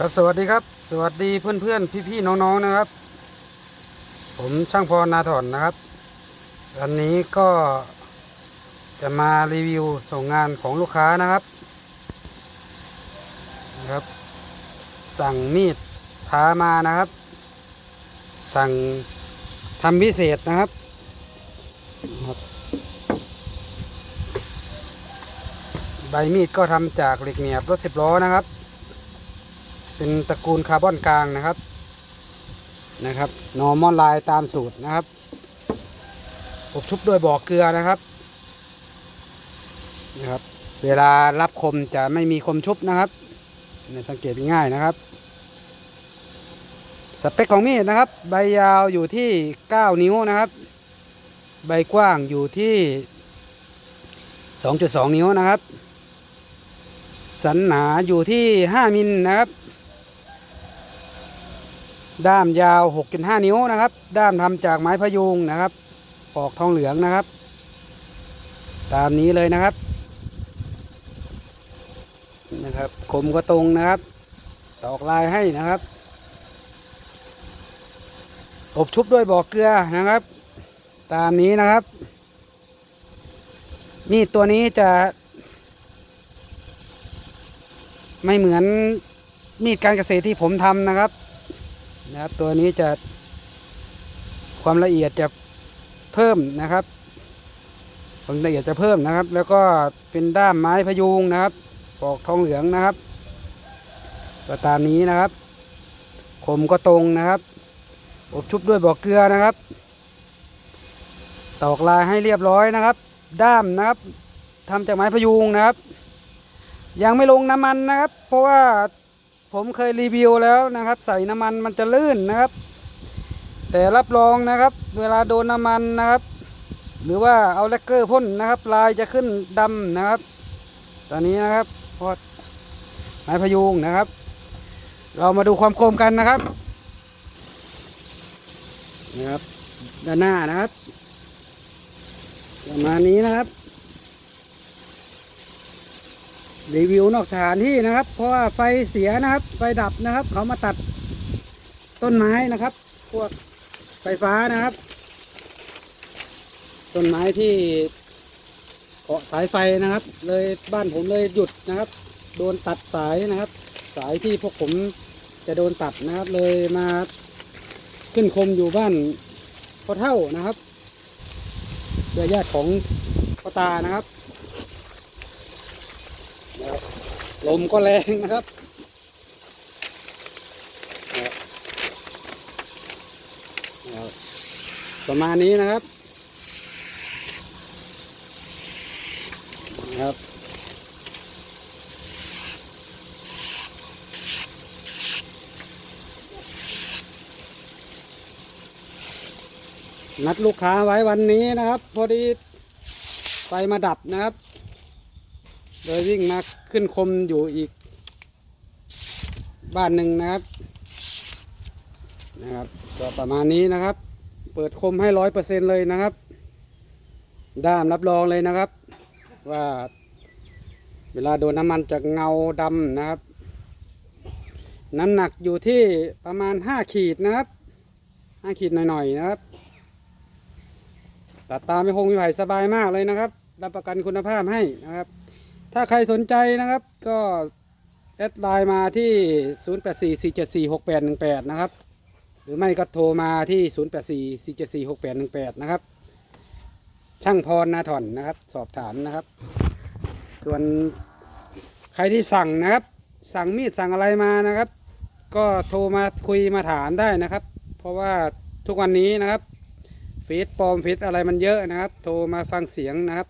ครับสวัสดีครับ สวัสดีเพื่อนเพื่อนพี่พี่ๆน้องๆนะครับ ผมช่างพรนาถอนนะครับวันนี้ก็จะมารีวิวส่งงานของลูกค้านะครับนะครับ สั่งมีดพามานะครับ สั่งทำพิเศษนะครับครับใบมีดก็ทำจากเหล็กเหนียบรถสิบล้อนะครับ เป็นตระกูลคาร์บอนกลางนะครับนะครับนอร์มอนไลน์ตามสูตรนะครับอบชุบด้วยบ่อเกลือนะครับนะครับ เวลารับคมจะไม่มีคมชุบนะครับสังเกตง่ายนะครับ สเปคของมีดนะครับ ใบยาวอยู่ที่ 9 นิ้วนะครับ ใบกว้างอยู่ที่ 2.2 นิ้วนะครับ สันหนาอยู่ที่ 5 มิลนะครับ ด้ามยาว 6.5 นิ้วนะครับ ด้ามทำจากไม้พะยุงนะครับปอกทองเหลืองนะครับ ตามนี้เลยนะครับ นะครับคมก็ตรงนะครับตอกลายให้นะครับ อบชุบด้วยบ่อเกลือนะครับ ตามนี้นะครับ มีดตัวนี้จะ ไม่เหมือนมีดการเกษตรที่ผมทำนะครับ นะครับ ตัวนี้จะความละเอียดจะเพิ่มนะครับความละเอียดจะเพิ่มนะครับ แล้วก็เป็นด้ามไม้พยุงนะครับปอกทองเหลืองนะครับก็ตามนี้นะครับคมก็ตรงนะครับอบชุบด้วยบ่อเกลือนะครับ ตอกลายให้เรียบร้อยนะครับ ด้ามนะครับทำจากไม้พยุงนะครับ ยังไม่ลงน้ำมันนะครับ เพราะว่า ผมเคยรีวิวแล้วนะครับ ใส่น้ำมันมันจะลื่นนะครับ แต่รับรองนะครับ เวลาโดนน้ำมันนะครับ หรือว่าเอาแลกเกอร์พ่นนะครับ ลายจะขึ้นดำนะครับ ตอนนี้นะครับพอไม้พยุงนะครับ เรามาดูความคมกันนะครับนะครับด้านหน้านะครับประมาณนี้นะครับ รีวิวนอกสถานที่นะครับ เพราะว่าไฟเสียนะครับ ไฟดับนะครับ เขามาตัดต้นไม้นะครับ พวกไฟฟ้านะครับ ต้นไม้ที่เกาะสายไฟนะครับ เลยบ้านผมเลยหยุดนะครับ โดนตัดสายนะครับ สายที่พวกผมจะโดนตัดนะครับ เลยมาขึ้นคมอยู่บ้านพ่อเท่านะครับเพื่อญาติของพ่อตานะครับ นะครับลมก็แรงนะครับประมาณนี้นะครับนะครับนัดลูกค้าไว้วันนี้นะครับ พอดีไฟมาดับนะครับ โดยวิ่งมาขึ้นคมอยู่อีก บ้านหนึ่งนะครับ นะครับก็ประมาณนี้นะครับ เปิดคมให้ร้อยเปอร์เซ็นเลยนะครับ ด้ามรับรองเลยนะครับ ว่าเวลาโดนน้ำมันจะเงาดำนะครับ น้ำหนักอยู่ที่ประมาณห้าขีดนะครับห้าขีดหน่อยๆนะครับตัดตามไม่คงมีไผ่สบายมากเลยนะครับ รับประกันคุณภาพให้นะครับ ถ้าใครสนใจนะครับก็แอดไลน์มาที่ 0844746818 นะครับ หรือไม่ก็โทรมาที่ 0844746818 นะครับ ช่างพรนาถอนนะครับ สอบถามนะครับ ส่วนใครที่สั่งนะครับ สั่งมีดสั่งอะไรมานะครับ ก็โทรมาคุยมาถามได้นะครับ เพราะว่าทุกวันนี้นะครับฟีดปลอมฟีดอะไรมันเยอะนะครับ โทรมาฟังเสียงนะครับ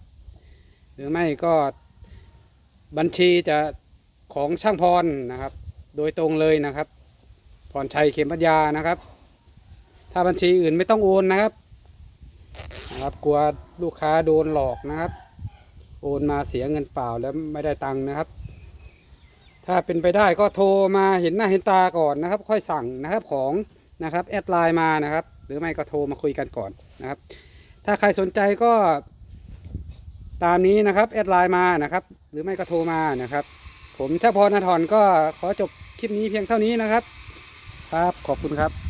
หรือไม่ก็ บัญชีจะของช่างพรนะครับ โดยตรงเลยนะครับ พรชัยเข็มปัญญานะครับ ถ้าบัญชีอื่นไม่ต้องโอนนะครับนะครับ กลัวลูกค้าโดนหลอกนะครับ โอนมาเสียเงินเปล่าแล้วไม่ได้ตังค์นะครับ ถ้าเป็นไปได้ก็โทรมาเห็นหน้าเห็นตาก่อนนะครับ ค่อยสั่งนะครับของนะครับแอดไลน์มานะครับ หรือไม่ก็โทรมาคุยกันก่อนนะครับ ถ้าใครสนใจก็ ตามนี้นะครับแอดไลน์มานะครับ หรือไม่ก็โทรมานะครับ ผมช่าพรนาถอนก็ขอจบคลิปนี้เพียงเท่านี้นะครับ ครับขอบคุณครับ